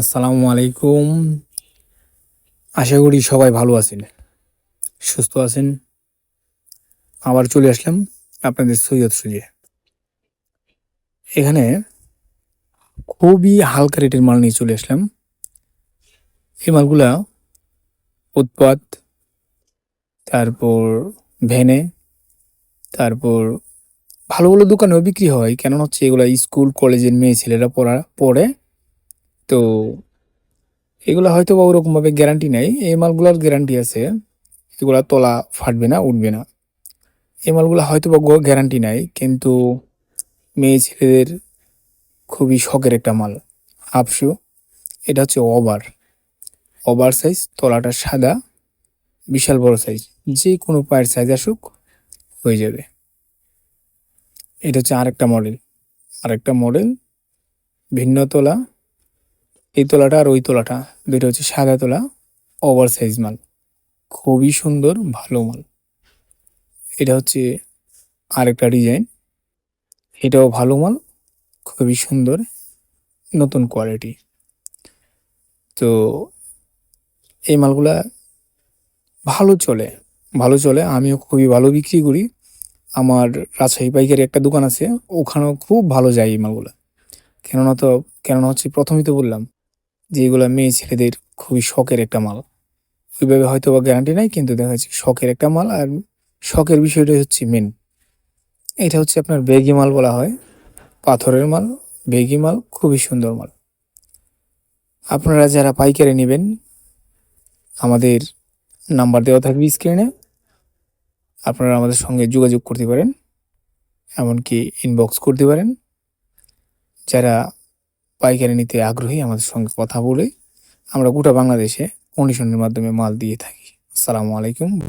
আসসালামু আলাইকুম। আশা করি সবাই ভালো আছেন, সুস্থ আছেন। আবার চলে আসলাম আপনাদের সৈয়দ সুজে। এখানে খুবই হালকা রেটের মাল নিয়ে চলে আসলাম। এই মালগুলা উৎপাত, তারপর ভ্যানে, তারপর ভালো ভালো দোকানেও বিক্রি হয়। কেন হচ্ছে এগুলা স্কুল, কলেজের মেয়ে ছেলেরা পড়া, পড়ে। তো এগুলা হয়তো বা ওরকমভাবে গ্যারান্টি নেই। এই মালগুলোর গ্যারান্টি আছে। এগুলা তলা ফাটবে না, উঠবে না। এই মালগুলো হয়তো বা গ্যারান্টি নাই, কিন্তু মেয়ে ছেলেদের খুবই শখের একটা মাল আপশু এটা হচ্ছে ওভার। ওভার সাইজ তলাটা সাদা, বিশাল বড় সাইজ যে কোনো পায়ের সাইজ আসুক, হয়ে যাবে। এটা হচ্ছে আরেকটা মডেল আরেকটা মডেল ভিন্ন তলা এই তোলাটা আর ওই তোলাটা, দুইটা হচ্ছে সাদা তোলা, ওভার সাইজ মাল। খুবই সুন্দর, ভালো মাল। এটা হচ্ছে আরেকটা ডিজাইন। এটাও ভালো মাল, খুবই সুন্দর, নতুন কোয়ালিটি। তো এই মালগুলা ভালো চলে ভালো চলে। আমিও খুবই ভালো বিক্রি করি। আমার রাজশাহী পাইকারি একটা দোকান আছে, ওখানেও খুব ভালো যায় এই মালগুলা। কেননা তো, কেননা হচ্ছে প্রথমেই তো বললাম যে এগুলো মেয়ে ছেলেদের খুবই শখের একটা মাল। ওইভাবে হয়তো বা গ্যারান্টি নাই, কিন্তু দেখা যাচ্ছে শখের একটা মাল আর শখের বিষয়টাই হচ্ছে মেন এটা হচ্ছে আপনার বেগি মাল বলা হয়। পাথরের মাল, বেগি মাল, খুবই সুন্দর মাল। আপনারা যারা পাইকারি নেবেন, আমাদের নাম্বার দেওয়া থাকবে স্ক্রিনে আপনারা আমাদের সঙ্গে যোগাযোগ করতে পারেন, এমনকি ইনবক্স করতে পারেন। যারা পাইকারি নিতে আগ্রহী আমাদের সঙ্গে কথা বলে আমরা গোটা বাংলাদেশে কন্ডিশনের মাধ্যমে মাল দিয়ে থাকি। আসসালামু আলাইকুম।